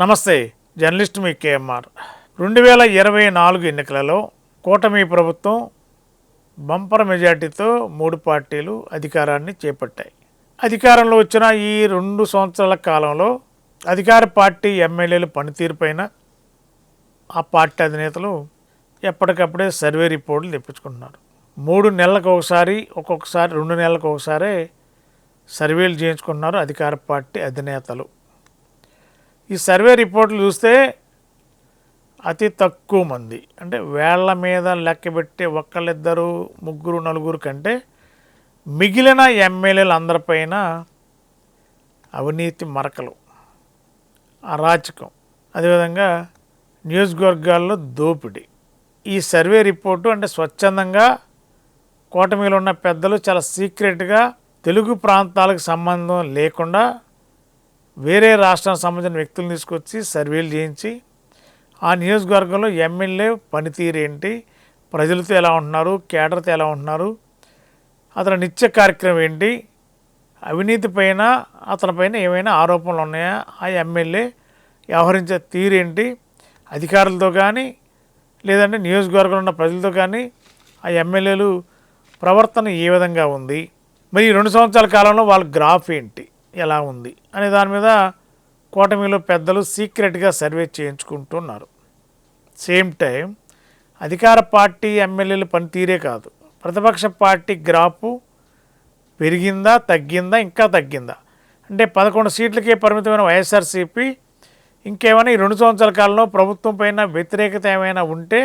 నమస్తే జర్నలిస్ట్ మీ కేఎంఆర్. రెండు వేల ఇరవై నాలుగు ఎన్నికలలో కూటమి ప్రభుత్వం బంపర్ మెజార్టీతో మూడు పార్టీలు అధికారాన్ని చేపట్టాయి. అధికారంలో వచ్చిన ఈ రెండు సంవత్సరాల కాలంలో అధికార పార్టీ ఎమ్మెల్యేల పనితీరుపైన ఆ పార్టీ అధినేతలు ఎప్పటికప్పుడే సర్వే రిపోర్టులు తెప్పించుకుంటున్నారు. మూడు నెలలకు ఒకసారి ఒక్కొక్కసారి రెండు నెలలకు ఒకసారి సర్వేలు చేయించుకున్నారు అధికార పార్టీ అధినేతలు. ఈ సర్వే రిపోర్ట్లు చూస్తే అతి తక్కువ మంది. అంటే వేళ్ళ మీద లెక్క పెట్టి ఒక్కళ్ళిద్దరు ముగ్గురు నలుగురు కంటే మిగిలిన ఎమ్మెల్యేలు అందరిపైన అవినీతి మరకలు. అరాచకం. అదేవిధంగా నియోజకవర్గాల్లో దోపిడీ. ఈ సర్వే రిపోర్టు అంటే స్వచ్ఛందంగా కూటమిలో ఉన్న పెద్దలు చాలా సీక్రెట్గా తెలుగు ప్రాంతాలకు సంబంధం లేకుండా వేరే రాష్ట్రానికి సంబంధించిన వ్యక్తులను తీసుకొచ్చి సర్వేలు చేయించి ఆ నియోజకవర్గంలో ఎమ్మెల్యే పనితీరు ఏంటి ప్రజలతో ఎలా ఉంటున్నారు కేడర్తో ఎలా ఉంటున్నారు అతని నిత్య కార్యక్రమం ఏంటి అవినీతి పైన అతని పైన ఏమైనా ఆరోపణలు ఉన్నాయా ఆ ఎమ్మెల్యే వ్యవహరించే తీరేంటి అధికారులతో కానీ లేదంటే నియోజకవర్గంలో ఉన్న ప్రజలతో కానీ ఆ ఎమ్మెల్యేలు ప్రవర్తన ఏ విధంగా ఉంది మరి రెండు సంవత్సరాల కాలంలో వాళ్ళ గ్రాఫ్ ఏంటి? ఎలా ఉంది అనే దాని మీద కూటమిలో పెద్దలు సీక్రెట్గా సర్వే చేయించుకుంటున్నారు. సేమ్ టైం అధికార పార్టీ ఎమ్మెల్యేల పనితీరే కాదు. ప్రతిపక్ష పార్టీ గ్రాఫు పెరిగిందా తగ్గిందా ఇంకా తగ్గిందా? అంటే పదకొండు సీట్లకే పరిమితమైన వైఎస్ఆర్సీపీ ఇంకేమైనా ఈ రెండు సంవత్సరాల కాలంలో ప్రభుత్వం పైన వ్యతిరేకత ఏమైనా ఉంటే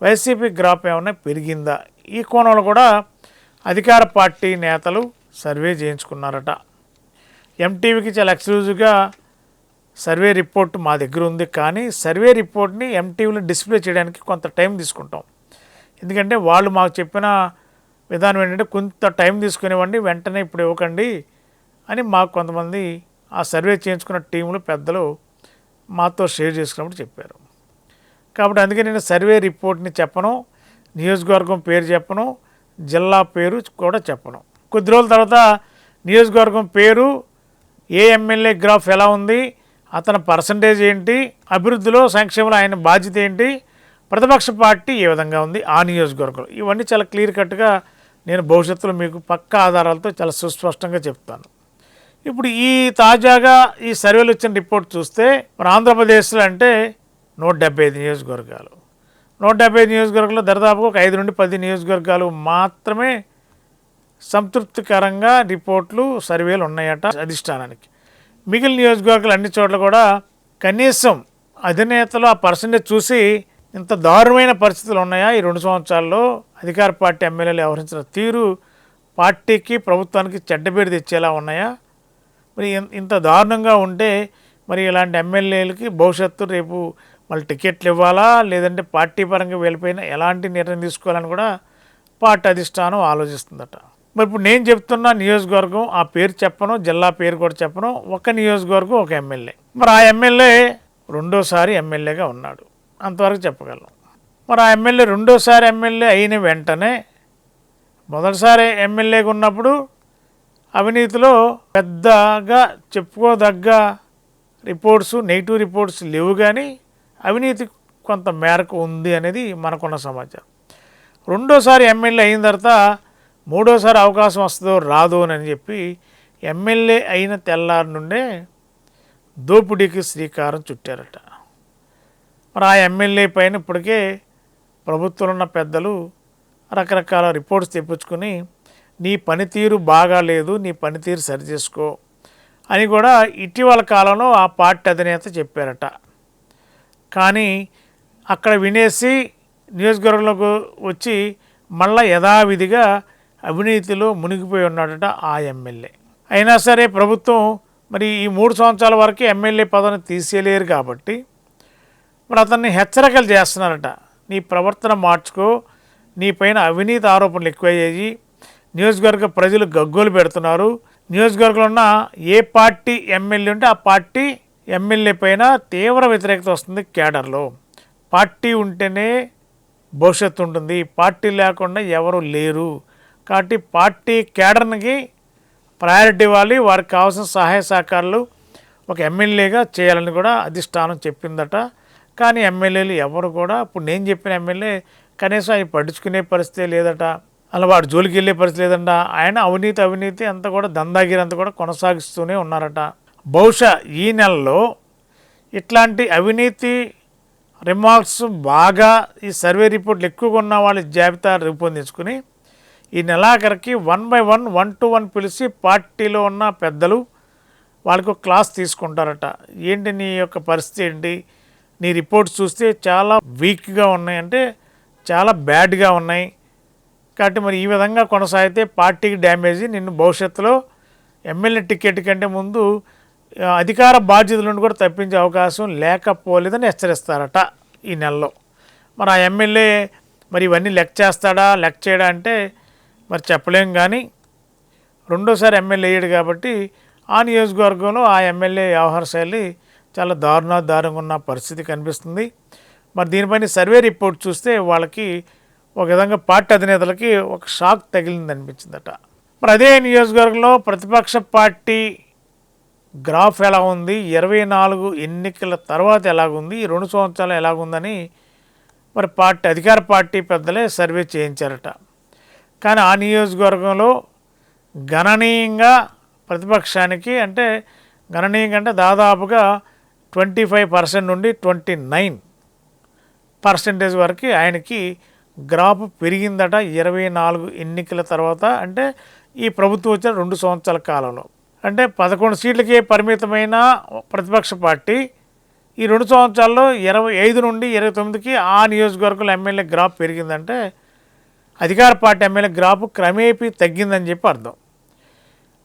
వైసీపీ గ్రాఫ్ ఏమైనా పెరిగిందా? ఈ కోణంలో కూడా అధికార పార్టీ నేతలు సర్వే చేయించుకున్నారట. ఎంటీవీకి చాలా ఎక్స్క్లూజివ్గా సర్వే రిపోర్ట్ మా దగ్గర ఉంది. కానీ సర్వే రిపోర్ట్ని ఎంటీవీలో డిస్ప్లే చేయడానికి కొంత టైం తీసుకుంటాం. ఎందుకంటే వాళ్ళు మాకు చెప్పిన విధానం ఏంటంటే కొంత టైం తీసుకునేవ్వండి వెంటనే ఇప్పుడు ఇవ్వకండి అని మాకు కొంతమంది ఆ సర్వే చేయించుకున్న టీంలు పెద్దలు మాతో షేర్ చేసుకున్నప్పుడు చెప్పారు. కాబట్టి అందుకే నేను సర్వే రిపోర్ట్ని చెప్పను నియోజకవర్గం పేరు చెప్పను జిల్లా పేరు కూడా చెప్పను. కొద్ది రోజుల తర్వాత నియోజకవర్గం పేరు ఏ ఎమ్మెల్యే గ్రాఫ్ ఎలా ఉంది అతని పర్సంటేజ్ ఏంటి అభివృద్ధిలో సంక్షేమంలో ఆయన బాధ్యత ఏంటి ప్రతిపక్ష పార్టీ ఏ విధంగా ఉంది ఆ నియోజకవర్గంలో. ఇవన్నీ చాలా క్లియర్ కట్గా నేను భవిష్యత్తులో మీకు పక్క ఆధారాలతో చాలా సుస్పష్టంగా చెప్తాను. ఇప్పుడు ఈ తాజాగా ఈ సర్వేలు వచ్చిన రిపోర్ట్ చూస్తే మన ఆంధ్రప్రదేశ్లో అంటే నూట డెబ్బై ఐదు నియోజకవర్గాలు. నూట డెబ్బై ఐదు నియోజకవర్గంలో దరిదాపుగా ఒక ఐదు నుండి పది నియోజకవర్గాలు మాత్రమే సంతృప్తికరంగా రిపోర్ట్లు సర్వేలు ఉన్నాయట అధిష్టానానికి. మిగిలిన నియోజకవర్గాలు అన్ని చోట్ల కూడా కనీసం అధినేతలు ఆ పర్సంటేజ్ చూసి ఇంత దారుణమైన పరిస్థితులు ఉన్నాయా? ఈ రెండు సంవత్సరాల్లో అధికార పార్టీ ఎమ్మెల్యేలు వ్యవహరించిన తీరు పార్టీకి ప్రభుత్వానికి చెడ్డ తెచ్చేలా ఉన్నాయా? మరి ఇంత దారుణంగా ఉంటే మరి ఇలాంటి ఎమ్మెల్యేలకి భవిష్యత్తు రేపు మళ్ళీ టికెట్లు ఇవ్వాలా? లేదంటే పార్టీ పరంగా వెళ్ళిపోయిన ఎలాంటి నిర్ణయం తీసుకోవాలని కూడా పార్టీ అధిష్టానం ఆలోచిస్తుందట. మరి ఇప్పుడు నేను చెప్తున్న నియోజకవర్గం ఆ పేరు చెప్పను జిల్లా పేరు కూడా చెప్పను ఒక నియోజకవర్గం ఒక ఎమ్మెల్యే. మరి ఆ ఎమ్మెల్యే రెండోసారి ఎమ్మెల్యేగా ఉన్నాడు. అంతవరకు చెప్పగలం. మరి ఆ ఎమ్మెల్యే రెండోసారి ఎమ్మెల్యే అయిన వెంటనే మొదటిసారి ఎమ్మెల్యేగా ఉన్నప్పుడు అవినీతిలో పెద్దగా చెప్పుకోదగ్గ రిపోర్ట్స్ నెగిటివ్ రిపోర్ట్స్ లేవు కానీ అవినీతి కొంత మేరకు ఉంది అనేది మనకున్న సమాచారం. రెండోసారి ఎమ్మెల్యే అయిన తర్వాత మూడోసారి అవకాశం వస్తుందో రాదో అని చెప్పి ఎమ్మెల్యే అయిన తెల్లారి నుండే దోపిడీకి శ్రీకారం చుట్టారట. మరి ఆ ఎమ్మెల్యే పైన ఇప్పటికే ప్రభుత్వంలో ఉన్న పెద్దలు రకరకాల రిపోర్ట్స్ తెప్పించుకుని నీ పనితీరు బాగా లేదు నీ పనితీరు సరిచేసుకో అని కూడా ఇటీవల కాలంలో ఆ పార్టీ అధినేత చెప్పారట. కానీ అక్కడ వినేసి నియోజకవర్గంలోకి వచ్చి మళ్ళా యథావిధిగా అవినీతిలో మునిగిపోయి ఉన్నాడట ఆ ఎమ్మెల్యే. అయినా సరే ప్రభుత్వం మరి ఈ మూడు సంవత్సరాల వరకు ఎమ్మెల్యే పదవిని తీసేయలేరు కాబట్టి మరి అతన్ని హెచ్చరికలు చేస్తున్నారట. నీ ప్రవర్తన మార్చుకో నీ పైన అవినీతి ఆరోపణలు ఎక్కువయ్యాయి నియోజకవర్గ ప్రజలు గగ్గోలు పెడుతున్నారు నియోజకవర్గంలో ఉన్న ఏ పార్టీ ఎమ్మెల్యే ఉంటే ఆ పార్టీ ఎమ్మెల్యే పైన తీవ్ర వ్యతిరేకత వస్తుంది కేడర్లో పార్టీ ఉంటేనే భవిష్యత్తు ఉంటుంది పార్టీ లేకుండా ఎవరు లేరు. కాబట్టి పార్టీ కేడర్కి ప్రయారిటీ ఇవ్వాలి. వారికి కావాల్సిన సహాయ సహకారాలు ఒక ఎమ్మెల్యేగా చేయాలని కూడా అధిష్టానం చెప్పిందట. కానీ ఎమ్మెల్యేలు ఎవరు కూడా ఇప్పుడు నేను చెప్పిన ఎమ్మెల్యే కనీసం అవి పట్టించుకునే పరిస్థితి లేదట. అలా వాడు జోలికి వెళ్ళే పరిస్థితి లేదంట. ఆయన అవినీతి అవినీతి అంతా కూడా దందాగిరి అంతా కూడా కొనసాగిస్తూనే ఉన్నారట. బహుశా ఈ నెలలో ఇట్లాంటి అవినీతి రిమార్క్స్ బాగా ఈ సర్వే రిపోర్ట్లు ఎక్కువగా ఉన్న వాళ్ళ జాబితా రూపొందించుకుని ఈ నెలాఖరికి one by one one to one పిలిచి పార్టీలో ఉన్న పెద్దలు వాళ్ళకు క్లాస్ తీసుకుంటారట. ఏంటి నీ యొక్క పరిస్థితి ఏంటి? నీ రిపోర్ట్స్ చూస్తే చాలా వీక్గా ఉన్నాయి. అంటే చాలా బ్యాడ్గా ఉన్నాయి. కాబట్టి మరి ఈ విధంగా కొనసాగితే పార్టీకి డ్యామేజ్. నిన్ను భవిష్యత్తులో ఎమ్మెల్యే టికెట్ కంటే ముందు అధికార బాధ్యతల నుండి కూడా తప్పించే అవకాశం లేకపోలేదని హెచ్చరిస్తారట ఈ నెలలో. మరి ఆ ఎమ్మెల్యే మరి ఇవన్నీ లెక్క చేస్తాడా లెక్క చేయడా అంటే మరి చెప్పలేం కానీ రెండోసారి ఎమ్మెల్యే అయ్యాడు కాబట్టి ఆ నియోజకవర్గంలో ఆ ఎమ్మెల్యే వ్యవహార శైలి చాలా దారుణ దారుణంగా ఉన్న పరిస్థితి కనిపిస్తుంది. మరి దీనిపైన సర్వే రిపోర్ట్ చూస్తే వాళ్ళకి ఒక విధంగా పార్టీ అధినేతలకి ఒక షాక్ తగిలింది అనిపించిందట. మరి అదే నియోజకవర్గంలో ప్రతిపక్ష పార్టీ గ్రాఫ్ ఎలా ఉంది? ఇరవై నాలుగు ఎన్నికల తర్వాత ఎలాగుంది? ఈ రెండు సంవత్సరాలు ఎలాగుందని మరి పార్టీ అధికార పార్టీ పెద్దలే సర్వే చేయించారట. కానీ ఆ నియోజకవర్గంలో గణనీయంగా ప్రతిపక్షానికి అంటే గణనీయంగా అంటే దాదాపుగా ట్వంటీ ఫైవ్ పర్సెంట్ నుండి ట్వంటీ నైన్ పర్సెంటేజ్ వరకు ఆయనకి గ్రాఫ్ పెరిగిందట. ఇరవై నాలుగు ఎన్నికల తర్వాత అంటే ఈ ప్రభుత్వం వచ్చిన రెండు సంవత్సరాల కాలంలో. అంటే పదకొండు సీట్లకే పరిమితమైన ప్రతిపక్ష పార్టీ ఈ రెండు సంవత్సరాల్లో ఇరవై ఐదు నుండి ఇరవై తొమ్మిదికి ఆ నియోజకవర్గంలో ఎమ్మెల్యే గ్రాఫ్ పెరిగిందంటే అధికార పార్టీ ఎమ్మెల్యే గ్రాఫ్ క్రమేపీ తగ్గిందని చెప్పి అర్థం.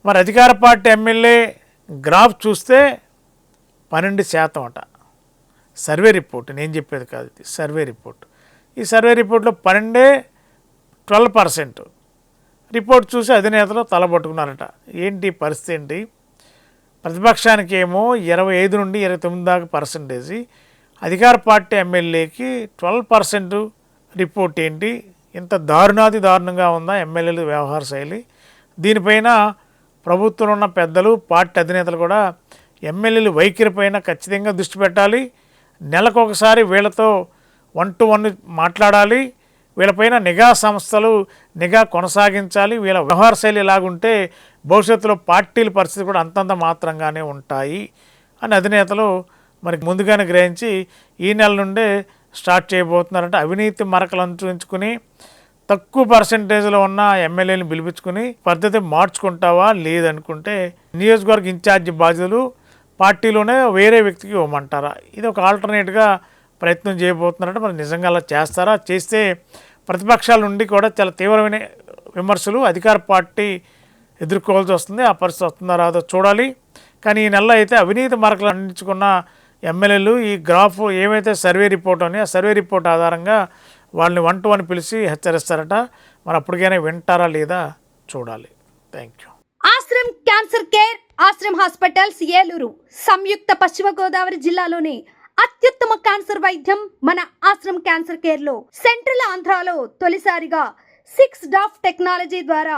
మరి అధికార పార్టీ ఎమ్మెల్యే గ్రాఫ్ చూస్తే పన్నెండు శాతం అట. సర్వే రిపోర్ట్ నేను చెప్పేది కాదు ఇది సర్వే రిపోర్ట్. ఈ సర్వే రిపోర్ట్లో పన్నెండే ట్వెల్వ్ పర్సెంట్ రిపోర్ట్ చూసి అధినేతలు తలబట్టుకున్నారట. ఏంటి పరిస్థితి ఏంటి? ప్రతిపక్షానికి ఏమో ఇరవై ఐదు నుండి ఇరవై తొమ్మిది దాకా పర్సంటేజీ. అధికార పార్టీ ఎమ్మెల్యేకి ట్వెల్వ్ పర్సెంట్ రిపోర్ట్ ఏంటి? ఇంత దారుణాది దారుణంగా ఉందా ఎమ్మెల్యేల వ్యవహార శైలి? దీనిపైన ప్రభుత్వంలో ఉన్న పెద్దలు పార్టీ అధినేతలు కూడా ఎమ్మెల్యేలు వైఖరి పైన ఖచ్చితంగా దృష్టి పెట్టాలి. నెలకొకసారి వీళ్ళతో వన్ టు వన్ మాట్లాడాలి. వీళ్ళపైన నిఘా సంస్థలు నిఘా కొనసాగించాలి. వీళ్ళ వ్యవహార శైలి ఇలాగుంటే భవిష్యత్తులో పార్టీల పరిస్థితి కూడా అంతంత మాత్రంగానే ఉంటాయి అని అధినేతలు మరి ముందుగానే గ్రహించి ఈ నెల నుండే స్టార్ట్ చేయబోతున్నారంటే అవినీతి మరకలు అంచుకుని తక్కువ పర్సంటేజ్లో ఉన్న ఎమ్మెల్యేని పిలిపించుకుని పద్ధతి మార్చుకుంటావా లేదనుకుంటే నియోజకవర్గ ఇన్ఛార్జి బాధ్యతలు పార్టీలోనే వేరే వ్యక్తికి ఇవ్వమంటారా? ఇది ఒక ఆల్టర్నేట్గా ప్రయత్నం చేయబోతున్నారంటే మరి నిజంగా అలా చేస్తారా? చేస్తే ప్రతిపక్షాల నుండి కూడా చాలా తీవ్రమైన విమర్శలు అధికార పార్టీ ఎదుర్కోవాల్సి వస్తుంది ఆ పరిస్థితి వస్తుందా రాదో చూడాలి. కానీ ఈ నెలలో అయితే అవినీతి మరకలు అందించుకున్న ఎమ్మెల్యేలు ఈ గ్రాఫ్ ఏమైతే సర్వే రిపోర్ట్ అని ఆ సర్వే రిపోర్ట్ ఆధారంగా వాళ్ళని వన్ టు వన్ పిలిచి హెచ్చరిస్తారట. మరి అప్పటికైనా వింటారా లేదా చూడాలి. Thank you. Ashram cancer care Ashram hospitals Eluru సంయుక్త పశ్చిమ గోదావరి జిల్లాలోని అత్యుత్తమ క్యాన్సర్ వైద్యం మన ఆశ్రమ్ క్యాన్సర్ కేర్లో సెంట్రల్ ఆంధ్రాలో తొలిసారిగా సిక్స్ డాఫ్ టెక్నాలజీ ద్వారా